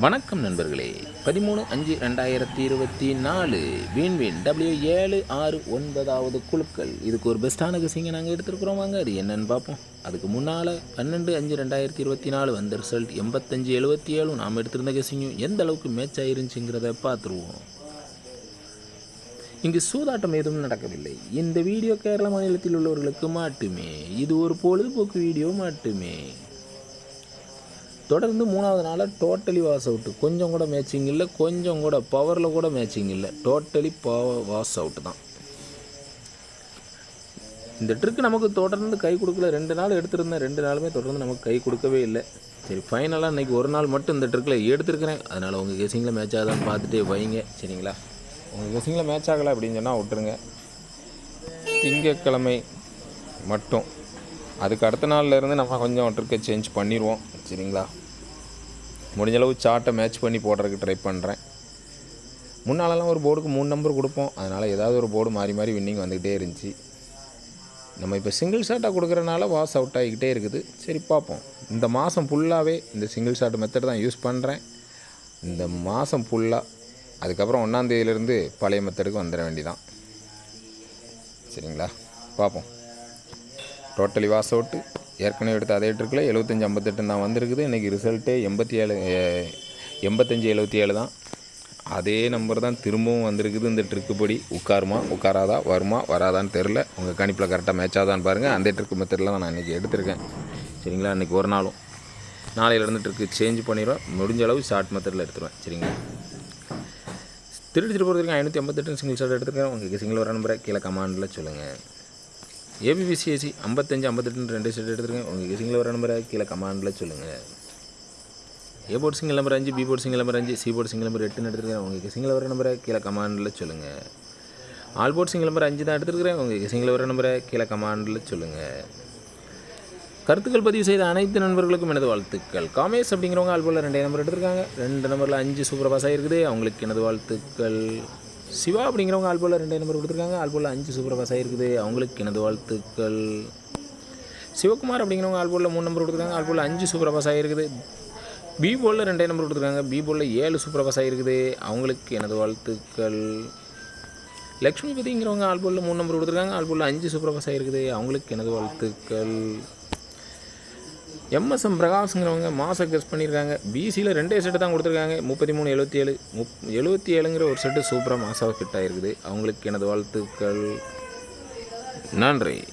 வணக்கம் நண்பர்களே. பதிமூணு அஞ்சு ரெண்டாயிரத்தி இருபத்தி நாலு. வீண் டபிள்யூ ஏழு ஆறு ஒன்பதாவது குழுக்கள். இதுக்கு ஒரு பெஸ்ட்டான கசிங்க நாங்கள் எடுத்துருக்குறோம். வாங்க அது என்னன்னு பார்ப்போம். அதுக்கு முன்னால் பன்னெண்டு அஞ்சு ரெண்டாயிரத்தி இருபத்தி நாலு வந்த ரிசல்ட் எண்பத்தஞ்சு எழுபத்தி ஏழும் நாம் எடுத்திருந்த கசிங்கும் எந்த அளவுக்கு மேட்ச் ஆயிருந்துச்சுங்கிறத பார்த்துருவோம். இங்கு சூதாட்டம் எதுவும் நடக்கவில்லை. இந்த வீடியோ கேரள மாநிலத்தில் உள்ளவர்களுக்கு மட்டுமே. இது ஒரு பொழுதுபோக்கு வீடியோ மட்டுமே. தொடர்ந்து மூணாவது நாளாக டோட்டலி வாஸ் அவுட்டு கொஞ்சம் கூட மேட்சிங் இல்லை கொஞ்சம் கூட பவரில் கூட மேட்சிங் இல்லை. டோட்டலி பவர் வாஸ் அவுட்டு தான். இந்த ட்ரிக் நமக்கு தொடர்ந்து கை கொடுக்கல. ரெண்டு நாள் எடுத்திருந்தேன். ரெண்டு நாளுமே தொடர்ந்து நமக்கு கை கொடுக்கவே இல்லை. சரி ஃபைனலாக இன்றைக்கி ஒரு நாள் மட்டும் இந்த ட்ரிக்கில் எடுத்துருக்கிறேன். அதனால் உங்கள் கெஸிங்கில் மேட்ச் ஆகுதான்னு பார்த்துட்டே வைங்க. சரிங்களா? உங்கள் கெஸிங்கில் மேட்ச் ஆகலை அப்படின்னு சொன்னால் விட்டுருங்க. திங்கக்கிழமை மட்டும். அதுக்கு அடுத்த நாள்லேருந்து நம்ம கொஞ்சம் ட்ரிக்கை சேஞ்ச் பண்ணிடுவோம். சரிங்களா? முடிஞ்சளவு சார்ட்டை மேட்ச் பண்ணி போடுறதுக்கு ட்ரை பண்ணுறேன் முன்னாலெல்லாம் ஒரு போர்டுக்கு மூணு நம்பர் கொடுப்போம். அதனால் ஏதாவது ஒரு போர்டு மாறி மாறி வின்னிங் வந்துக்கிட்டே இருந்துச்சு. நம்ம இப்போ சிங்கிள் ஷாட்டாக கொடுக்குறனால வாஸ் அவுட் ஆகிக்கிட்டே இருக்குது. சரி பார்ப்போம். இந்த மாதம் ஃபுல்லாகவே இந்த சிங்கிள் ஷாட் மெத்தட் தான் யூஸ் பண்ணுறேன் இந்த மாதம் ஃபுல்லாக அதுக்கப்புறம் ஒன்றாந்தேதியிலேருந்து பழைய மெத்தடுக்கு வந்துட வேண்டிதான். சரிங்களா? பார்ப்போம். டோட்டலி வாஸ் அவுட்டு ஏற்கனவே எடுத்த அதே ட்ரிக்கில் எழுபத்தஞ்சி ஐம்பத்தெட்டு தான் வந்திருக்குது. இன்றைக்கி ரிசல்ட்டே எண்பத்தி ஏழு எண்பத்தஞ்சு எழுபத்தி ஏழு தான். அதே நம்பர் தான் திரும்பவும் வந்திருக்குது இந்த ட்ரிக்கு படி. உட்காருமா உட்காராதா வருமா வராதான்னு தெரில உங்கள் கணிப்பில் கரெக்டாக மேட்ச் ஆகுதான்னு பாருங்கள் அந்த ட்ரிக்கு மெத்தடில் தான் நான் இன்றைக்கி எடுத்திருக்கேன். சரிங்களா இன்றைக்கி ஒரு நாளும். நாளையிலேருந்து ட்ரிக்கு சேஞ்ச் பண்ணிடுவேன். முடிஞ்ச அளவு ஷார்ட் மெத்தடில் எடுத்துருவேன். சரிங்களா? திருடி திருப்பி ஐநூற்றி ஐம்பத்தெட்டு சிங்கிள் ஷார்ட் எடுத்துருக்கேன். உங்களுக்கு சிங்கிள் வர நம்பரை கீழே கமாண்டில் சொல்லுங்கள் ஏபிபிசிஎஸ்சி ஐம்பத்தஞ்சு ஐம்பத்தெட்டுன்னு ரெண்டு செட் எடுத்துருக்கேன். உங்களுக்கு சிங்கிள் வர நம்பரை கீழே கமாண்டில் சொல்லுங்கள் ஏ போர்ட் சிங்கிள் நம்பர் அஞ்சு பி போர்ட் சிங்கிள் நம்பர் அஞ்சு சி போர்ட் சிங்கிள் நம்பர் எட்டுன்னு எடுத்துருக்கேன். உங்களுக்கு சிங்கிள் வர நம்பரை கீழே கமாண்டில் சொல்லுங்கள் ஆல் போர்ட் சிங்கிள் நம்பர் அஞ்சு தான் எடுத்துருக்கிறேன். உங்களுக்கு சிங்கிள் வர நம்பரை கீழே கமாண்டில் சொல்லுங்கள் கருத்துக்கள் பதிவு செய்த அனைத்து நண்பர்களுக்கும் எனது வாழ்த்துக்கள். காமேஸ் அப்படிங்கிறவங்க ஆல்போல் ரெண்டே நம்பர் எடுத்திருக்காங்க. ரெண்டு நம்பரில் அஞ்சு சூப்பர் பாஸ் ஆகிருக்குது அவங்களுக்கு எனது வாழ்த்துக்கள். சிவா அப்படிங்கிறவங்க ஆல்போல் ரெண்டே நம்பர் கொடுத்துருக்காங்க. ஆல்போல் அஞ்சு சூப்பர் பாஸ் ஆகிருக்குது அவங்களுக்கு எனது வாழ்த்துக்கள். சிவகுமார் அப்படிங்கிறவங்க ஆல்போலில் மூணு நம்பர் கொடுத்துருக்காங்க. ஆல்போலில் அஞ்சு சூப்பர் பாஸ் ஆகிருக்குது பி போலில் ரெண்டே நம்பர் கொடுத்துருக்காங்க. பி போலில் ஏழு சூப்பர் பாஸ் ஆகிருக்குது அவங்களுக்கு எனது வாழ்த்துக்கள். லக்ஷ்மிபதிங்கிறவங்க ஆல்போலில் மூணு நம்பர் கொடுத்துருக்காங்க. ஆல்போலில் அஞ்சு சூப்பர் பாஸ் ஆகிருக்குது அவங்களுக்கு எனது வாழ்த்துக்கள். எம்எஸ்எம் பிரகாஷ்ங்கிறவங்க மாதம் கெஸ் பண்ணியிருக்காங்க பிசியில் ரெண்டே செட்டு தான் கொடுத்துருக்காங்க. முப்பத்தி மூணு எழுபத்தி ஏழு முப் எழுபத்தி ஏழுங்கிற ஒரு செட்டு சூப்பராக மாசாவை ஃபிட் ஆகிருக்குது அவங்களுக்கு எனது வாழ்த்துக்கள். நன்றி.